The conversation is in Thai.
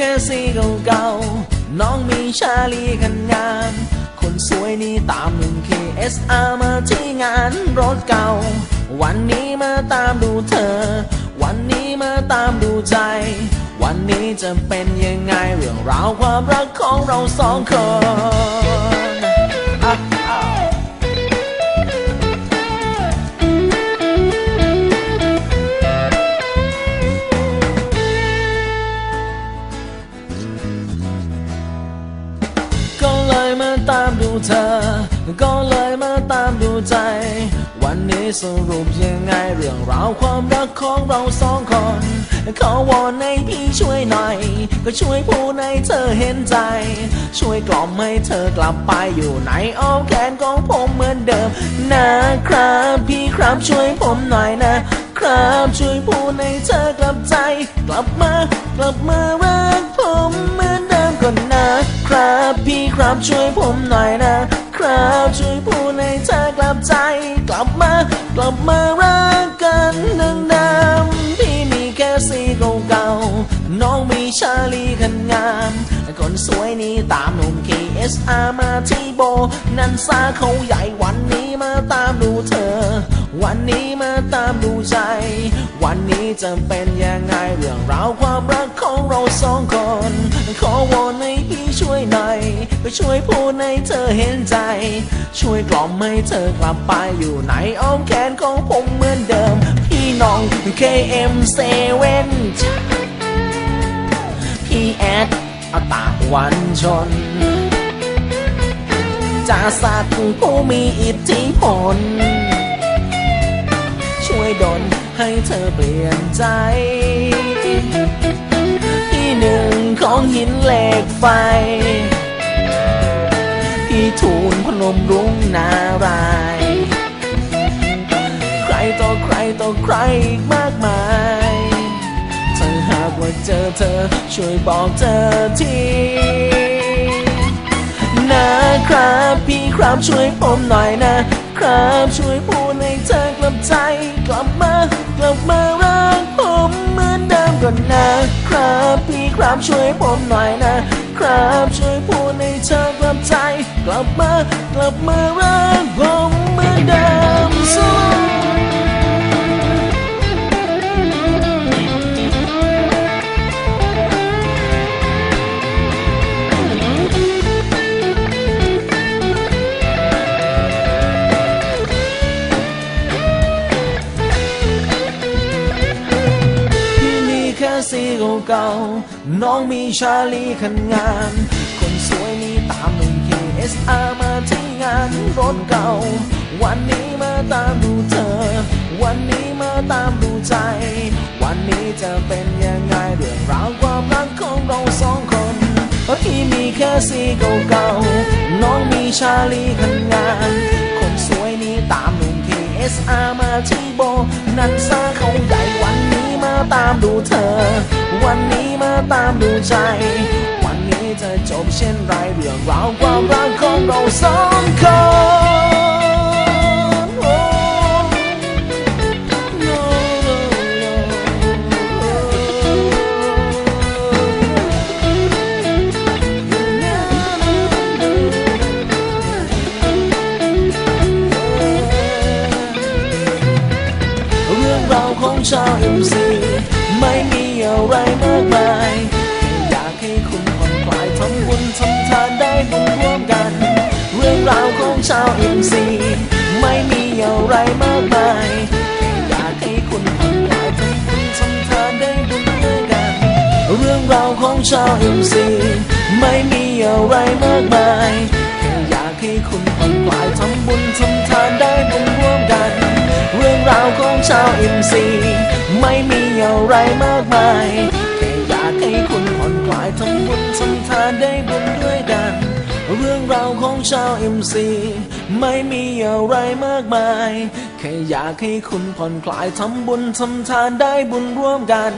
แค่สีเก่าๆ น้องมีชาลีกันงาม คนสวยนี่ตามหนุ่ม KSR มาที่งานรถเก่า วันนี้มาตามดูเธอ วันนี้มาตามดูใจ วันนี้จะเป็นยังไงเรื่องราวความรักของเราสองคน เธอ ก็เลยมาตามดูใจ วันนี้สรุปยังไงเรื่องราวความรักของเราสองคน ขอวอนให้พี่ช่วยหน่อย ก็ช่วยพูดให้เธอเห็นใจ ช่วยกล่อมให้เธอกลับไปอยู่ในอ้อมแขนของผมเหมือนเดิม นะครับพี่ครับช่วยผมหน่อยนะครับช่วยพูดให้เธอกลับใจ กลับมากลับมารักผมเหมือนเดิมก่อนนะ ครับพี่ครับช่วยผมหน่อยนะ ครับช่วยพูดให้เธอกลับใจ กลับมากลับมารักกันดังเดิมพี่มีแค่สีเก่าๆน้องมีชาลีคันงามคนสวยนี่ตามหนุ่ม KSR มาที่โบ นันซาเขาใหญ่วันนี้มาตามดูเธอ วันนี้มาตามดูใจ วันนี้จะเป็นยังไงเรื่องราวความรักของเราสองคน ขอวอน ช่วยพูดให้เธอเห็นใจ ช่วยกล่อมให้เธอกลับไปอยู่ในอ้อมแขนของผมเหมือนเดิม พี่น้อง KM7 พี่แอดเอาตาวันชนจ่าสัตว์ผู้มีอิทธิพล ช่วยดลให้เธอเปลี่ยนใจที่หนึ่งของหินเหล็กไฟ มรุ้งนาราย ใครต่อใครต่อใครอีกมากมายถ้าหากว่าเจอเธอช่วยบอกเธอทีนะครับพี่ครับช่วยผมหน่อยนะครับ ช่วยพูดให้เธอกลับใจ กลับมากลับมารักผมเหมือนเดิมก่อนนะครับ พี่ครับช่วยผมหน่อยนะ ครับช่วยพูดให้เธอกลับใจ กลับมากลับมารักผมเหมือนเดิม สีเก่าๆ น้องมีชาลีคันงามคนสวยนี่ตามหนุ่ม KSR มาที่งานรถเก่า วันนี้มาตามดูเธอ วันนี้มาตามดูใจ วันนี้จะเป็นยังไงเรื่องราวความรักของเราสองคนพี่มีแค่สีเก่าๆ น้องมีชาลีคันงามคนสวยนี่ตามหนุ่ม KSR มาที่โบ นันซาเขาใหญ่วัน ตามดูเธอ วันนี้มาตามดูใจ วันนี้จะจบเช่นไรเรื่องราวความรักของเราสองคน ชาวเอ็มซีไม่มีอะไรมากมายแค่อยากให้คุณผ่อนคลายทำบุญทำทานได้บุญร่วมกัน เรื่องราวของชาวเอ็มซีไม่มีอะไรมากมายแค่อยากให้คุณผ่อนคลายทำบุญทำทานได้บุญด้วยกันเรื่องราวของชาวเอ็มซีไม่มีอะไรมากมายแค่อยากให้คุณผ่อนคลายทำบุญทำทานได้บุญร่วมกัน เรื่องราวของชาวเอ็มซี อะไรมากมายแค่อยากให้คุณผ่อนคลายทำบุญทำทานได้บุญด้วยกัน เรื่องราวของชาวเอ็มซีไม่มีอะไรมากมาย แค่อยากให้คุณผ่อนคลายทำบุญทำทานได้บุญร่วมกัน